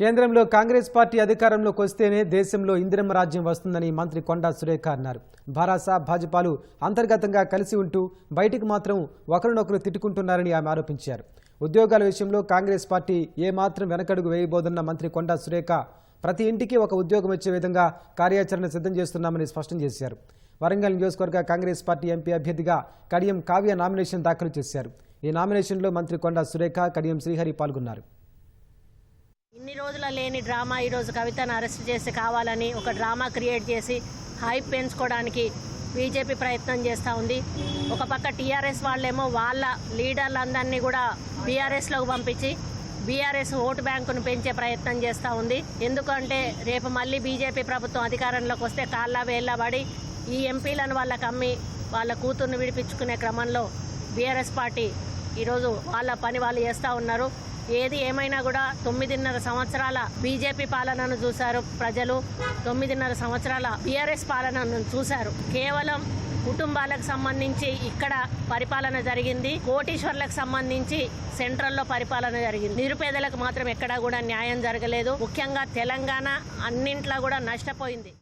కేంద్రంలో కాంగ్రెస్ పార్టీ అధికారంలోకి వస్తేనే దేశంలో ఇందిరమ్మ రాజ్యం వస్తుందని మంత్రి కొండా సురేఖ అన్నారు. భారాస భాజపాలు అంతర్గతంగా కలిసి ఉంటూ బయటికి మాత్రం ఒకరినొకరు తిట్టుకుంటున్నారని ఆమె ఆరోపించారు. ఉద్యోగాల విషయంలో కాంగ్రెస్ పార్టీ ఏమాత్రం వెనకడుగు వేయబోదన్న మంత్రి కొండా సురేఖ ప్రతి ఇంటికి ఒక ఉద్యోగం వచ్చే విధంగా కార్యాచరణ సిద్ధం చేస్తున్నామని స్పష్టం చేశారు. వరంగల్ నియోజకవర్గ కాంగ్రెస్ పార్టీ ఎంపీ అభ్యర్థిగా కడియం కావ్య నామినేషన్ దాఖలు చేశారు. ఈ నామినేషన్లో మంత్రి కొండా సురేఖ కడియం శ్రీహరి పాల్గొన్నారు. రోజుల లేని డ్రామా ఈరోజు కవితను అరెస్ట్ చేసి కావాలని ఒక డ్రామా క్రియేట్ చేసి హైప్ పెంచుకోవడానికి బీజేపీ ప్రయత్నం చేస్తూ ఉంది. ఒక పక్క టీఆర్ఎస్ వాళ్ళేమో వాళ్ళ లీడర్లందరినీ కూడా బీఆర్ఎస్లోకి పంపించి బీఆర్ఎస్ ఓటు బ్యాంకును పెంచే ప్రయత్నం చేస్తూ ఉంది. ఎందుకంటే రేపు మళ్ళీ బీజేపీ ప్రభుత్వం అధికారంలోకి వస్తే కాళ్ళ వేళ్ళ పడి ఈ ఎంపీలను వాళ్ళకి అమ్మి వాళ్ళ కూతుర్ని విడిపించుకునే క్రమంలో బీఆర్ఎస్ పార్టీ ఈరోజు వాళ్ళ పని వాళ్ళు చేస్తూ ఉన్నారు. ఏది ఏమైనా కూడా తొమ్మిదిన్నర సంవత్సరాల బీజేపీ పాలనను చూశారు ప్రజలు. తొమ్మిదిన్నర సంవత్సరాల బీఆర్ఎస్ పాలనను చూశారు. కేవలం కుటుంబాలకు సంబంధించి ఇక్కడ పరిపాలన జరిగింది. కోటీశ్వర్లకు సంబంధించి సెంట్రల్లో పరిపాలన జరిగింది. నిరుపేదలకు మాత్రం ఎక్కడా కూడా న్యాయం జరగలేదు. ముఖ్యంగా తెలంగాణ అన్నింట్లో కూడా నష్టపోయింది.